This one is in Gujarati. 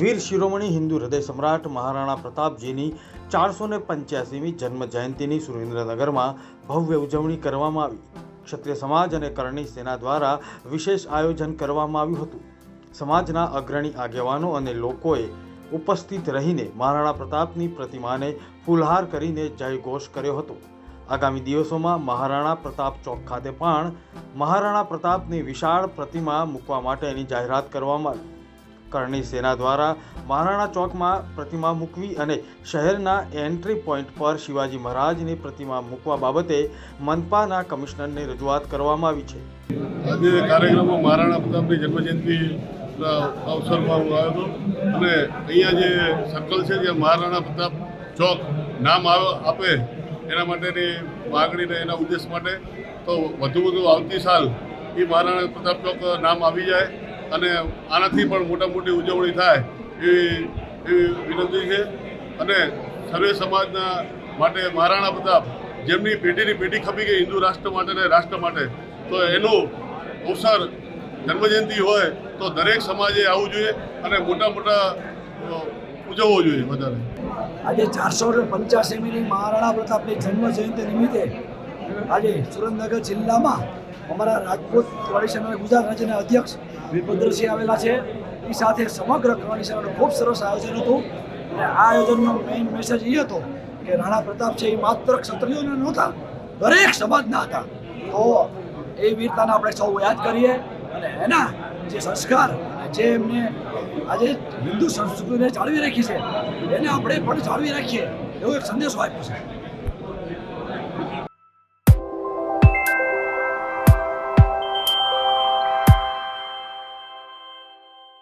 વીર શિરોમણી હિન્દુ હૃદય સમ્રાટ મહારાણા પ્રતાપજીની ચારસો ને પંચ્યાસીમી જન્મ જયંતિની સુરેન્દ્રનગરમાં ભવ્ય ઉજવણી કરવામાં આવી. ક્ષત્રિય સમાજ અને કરણી સેના દ્વારા વિશેષ આયોજન કરવામાં આવ્યું હતું. સમાજના અગ્રણી આગેવાનો અને લોકોએ ઉપસ્થિત રહીને મહારાણા પ્રતાપની પ્રતિમાને ફૂલહાર કરીને જયઘોષ કર્યો હતો. આગામી દિવસોમાં મહારાણા પ્રતાપ ચોક ખાતે પણ મહારાણા પ્રતાપની વિશાળ પ્રતિમા મૂકવા માટેની જાહેરાત કરવામાં આવી. કરણી સેના દ્વારા મહારાણા ચોકમાં પ્રતિમા મૂકવી અને શહેરના એન્ટ્રી પોઈન્ટ પર શિવાજી મહારાજની પ્રતિમા મૂકવા બાબતે મનપાના કમિશનરને રજૂઆત કરવામાં આવી છે. આજે કાર્યક્રમમાં મહારાણા પ્રતાપની જન્મજયંતિ અવસરમાં હું આવ્યો હતો. અને અહીંયા જે સર્કલ છે જે મહારાણા પ્રતાપ ચોક નામ આપે એના માટેની માગણીને એના ઉદ્દેશ માટે તો વધુ વધુ આવતી સાલ એ મહારાણા પ્રતાપ ચોક નામ આવી જાય. અને આનાથી પણ મોટા મોટી ઉજવણી થાય એવી એવી વિનંતી છે. અને સર્વે સમાજના માટે મહારાણા પ્રતાપ જેમની પેઢીની પેઢી ખપી ગઈ હિન્દુ રાષ્ટ્ર માટે અને રાષ્ટ્ર માટે, તો એનું અવસર જન્મજયંતિ હોય તો દરેક સમાજે આવવું જોઈએ અને મોટા મોટા ઉજવવો જોઈએ વધારે. આજે ચારસો પંચ્યાસીમીની મહારાણા પ્રતાપની જન્મ નિમિત્તે આજે સુરેન્દ્રનગર જિલ્લામાં અમારા રાજપૂત કોalition અને ગુજરાત રાજ્યના અધ્યક્ષ વીરભદ્રસિંહ આવેલા છે. એ સાથે સમગ્ર કોaliશનનું ખૂબ સરસ આયોજન હતું. અને આ આયોજનનો મેઇન મેસેજ એ હતો કે રાણા પ્રતાપ છે એ માત્ર ક્ષત્રિયોને નહોતા, દરેક સમાજના હતા. તો એ વીરતાને આપણે સૌ યાદ કરીએ અને એના જે સંસ્કાર જે એમને આજે હિન્દુ સંસ્કૃતિને જાળવી રાખી છે, એને આપણે પણ જાળવી રાખીએ, એવો એક સંદેશો આપ્યો છે.